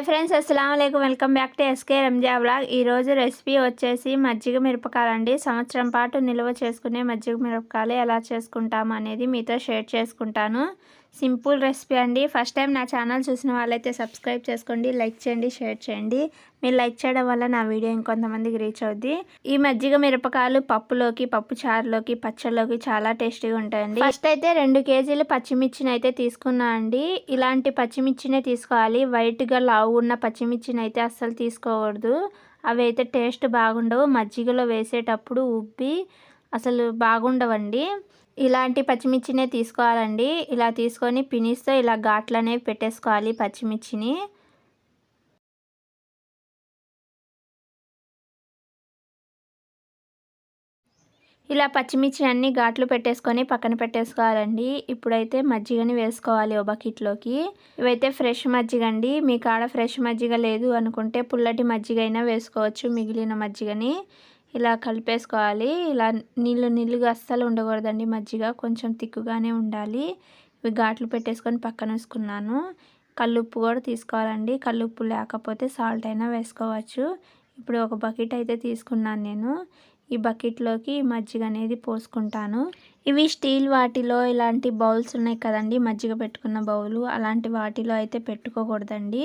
Hi friends అస్సలం అయికం welcome back to SK Ranja blog ఈరోజు రెసిపీ వచ్చేసి మజ్జిగ మిరపకాయలు అండి. సంవత్సరం పాటు నిల్వ చేసుకునే మజ్జిగ మిరపకాయలు ఎలా చేసుకుంటాము అనేది మీతో షేర్ చేసుకుంటాను. సింపుల్ రెసిపీ అండి. ఫస్ట్ టైం నా ఛానల్ చూసిన వాళ్ళైతే సబ్స్క్రైబ్ చేసుకోండి లైక్ చేయండి షేర్ చేయండి. మీరు లైక్ చేయడం వల్ల నా వీడియో ఇంకొంతమందికి రీచ్ అవుద్ది. ఈ మజ్జిగ మిరపకాయలు పప్పులోకి పప్పు చారులోకి పచ్చళ్ళలోకి చాలా టేస్టీగా ఉంటాయండి. ఫస్ట్ అయితే రెండు కేజీలు పచ్చిమిర్చిని అయితే తీసుకున్నా అండి. ఇలాంటి పచ్చిమిర్చినే తీసుకోవాలి. వైట్గా లావు ఉన్న పచ్చిమిర్చిని అయితే అస్సలు తీసుకోకూడదు. అవి అయితే టేస్ట్ బాగుండవు. మజ్జిగలో వేసేటప్పుడు ఉబ్బి అసలు బాగుండవండి. ఇలాంటి పచ్చిమిర్చినే తీసుకోవాలండి. ఇలా తీసుకొని పినిస్తో ఇలా ఘాట్లనే పెట్టేసుకోవాలి పచ్చిమిర్చిని. ఇలా పచ్చిమిర్చి అన్ని ఘాట్లు పెట్టేసుకొని పక్కన పెట్టేసుకోవాలండి. ఇప్పుడైతే మజ్జిగని వేసుకోవాలి ఓ బకెట్లోకి. ఇవైతే ఫ్రెష్ మజ్జిగ అండి. మీ కాడ ఫ్రెష్ మజ్జిగ లేదు అనుకుంటే పుల్లటి మజ్జిగ అయినా వేసుకోవచ్చు మిగిలిన మజ్జిగని. ఇలా కలిపేసుకోవాలి. ఇలా నీళ్ళు నీళ్ళుగా అస్సలు ఉండకూడదండి మజ్జిగ. కొంచెం తిక్కుగానే ఉండాలి. ఇవి ఘాట్లు పెట్టేసుకొని పక్కన వేసుకున్నాను కల్లుప్పు కూడా తీసుకోవాలండి. కల్లుప్పు లేకపోతే సాల్ట్ అయినా వేసుకోవచ్చు. ఇప్పుడు ఒక బకెట్ అయితే తీసుకున్నాను నేను. ఈ బకెట్లోకి మజ్జిగ అనేది పోసుకుంటాను. ఇవి స్టీల్ వాటిలో ఇలాంటి బౌల్స్ ఉన్నాయి కదండి మజ్జిగ పెట్టుకున్న బౌలు. అలాంటి వాటిలో అయితే పెట్టుకోకూడదండి.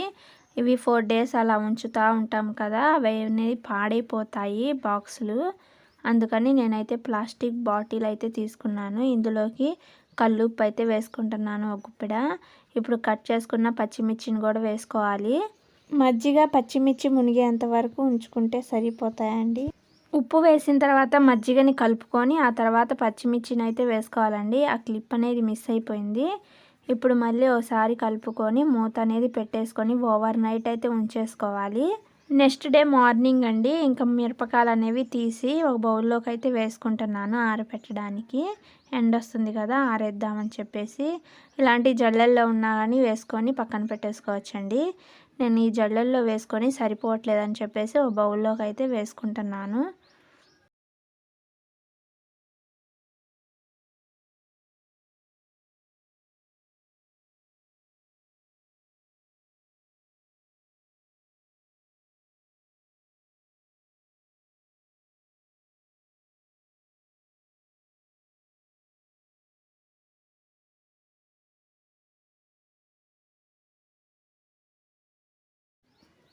ఇవి ఫోర్ డేస్ అలా ఉంచుతూ ఉంటాం కదా అవి అనేది పాడైపోతాయి బాక్సులు. అందుకని నేనైతే ప్లాస్టిక్ బాటిల్ అయితే తీసుకున్నాను. ఇందులోకి కల్లుప్పు అయితే వేసుకుంటున్నాను ఒక గుప్పెడ. ఇప్పుడు కట్ చేసుకున్న పచ్చిమిర్చిని కూడా వేసుకోవాలి. మజ్జిగ పచ్చిమిర్చి మునిగేంత వరకు ఉంచుకుంటే సరిపోతాయండి. ఉప్పు వేసిన తర్వాత మజ్జిగని కలుపుకొని ఆ తర్వాత పచ్చిమిర్చిని అయితే వేసుకోవాలండి. ఆ క్లిప్ అనేది మిస్ అయిపోయింది. ఇప్పుడు మళ్ళీ ఒకసారి కలుపుకొని మూత అనేది పెట్టేసుకొని ఓవర్ నైట్ అయితే ఉంచేసుకోవాలి. నెక్స్ట్ డే మార్నింగ్ అండి. ఇంకా మిరపకాయలు అనేవి తీసి ఒక బౌల్లోకి అయితే వేసుకుంటున్నాను ఆరపెట్టడానికి ఎండ వస్తుంది కదా ఆరేద్దామని చెప్పేసి. ఇలాంటి జల్లెల్లో ఉన్నా కానీ వేసుకొని పక్కన పెట్టేసుకోవచ్చండి. నేను ఈ జల్లెల్లో వేసుకొని సరిపోవట్లేదని చెప్పేసి ఒక బౌల్లోకి అయితే వేసుకుంటున్నాను.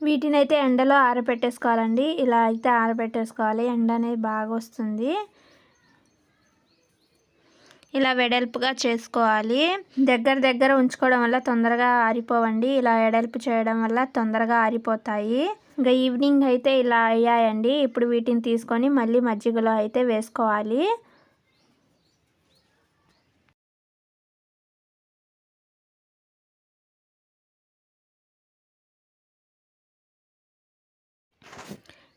వీటిని అయితే ఎండలో ఆరబెట్టేసుకోవాలండి. ఇలా అయితే ఆరబెట్టేసుకోవాలి. ఎండ అనేది బాగా వస్తుంది. ఇలా వెడల్పుగా చేసుకోవాలి. దగ్గర దగ్గర ఉంచుకోవడం వల్ల తొందరగా ఆరిపోవండి. ఇలా వెడల్పు చేయడం వల్ల తొందరగా ఆరిపోతాయి. ఇంకా ఈవినింగ్ అయితే ఇలా అయ్యాయండి. ఇప్పుడు వీటిని తీసుకొని మళ్ళీ మజ్జిగలో అయితే వేసుకోవాలి.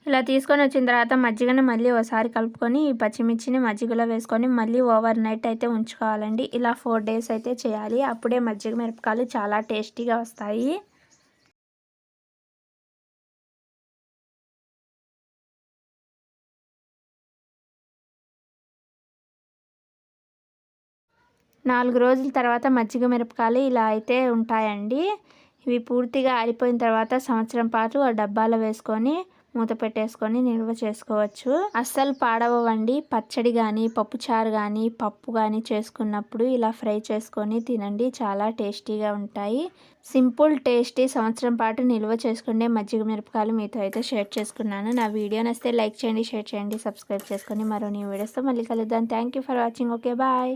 ఇలా తీసుకొని వచ్చిన తర్వాత మజ్జిగని మళ్ళీ ఒకసారి కలుపుకొని ఈ పచ్చిమిర్చిని మజ్జిగలో వేసుకొని మళ్ళీ ఓవర్ నైట్ అయితే ఉంచుకోవాలండి. ఇలా ఫోర్ డేస్ అయితే చేయాలి. అప్పుడే మజ్జిగ మిరపకాయలు చాలా టేస్టీగా వస్తాయి. నాలుగు రోజుల తర్వాత మజ్జిగ మిరపకాయలు ఇలా అయితే ఉంటాయండి. ఇవి పూర్తిగా ఆరిపోయిన తర్వాత సంవత్సరం పాటు ఆ డబ్బాలో వేసుకొని మూత పెట్టేసుకొని నిల్వ చేసుకోవచ్చు. అస్సలు పాడవండి పచ్చడి కానీ పప్పుచారు కానీ పప్పు కానీ చేసుకున్నప్పుడు ఇలా ఫ్రై చేసుకొని తినండి. చాలా టేస్టీగా ఉంటాయి. సింపుల్ టేస్టీ సంవత్సరం పాటు నిల్వ చేసుకునే మజ్జిగ మిరపకాయలు మీతో అయితే షేర్ చేసుకున్నాను. నా వీడియో నచ్చితే లైక్ చేయండి షేర్ చేయండి సబ్స్క్రైబ్ చేసుకొని మరో నీ వీడియోస్తో మళ్ళీ కలుద్దాం. Thank for watching. Okay bye.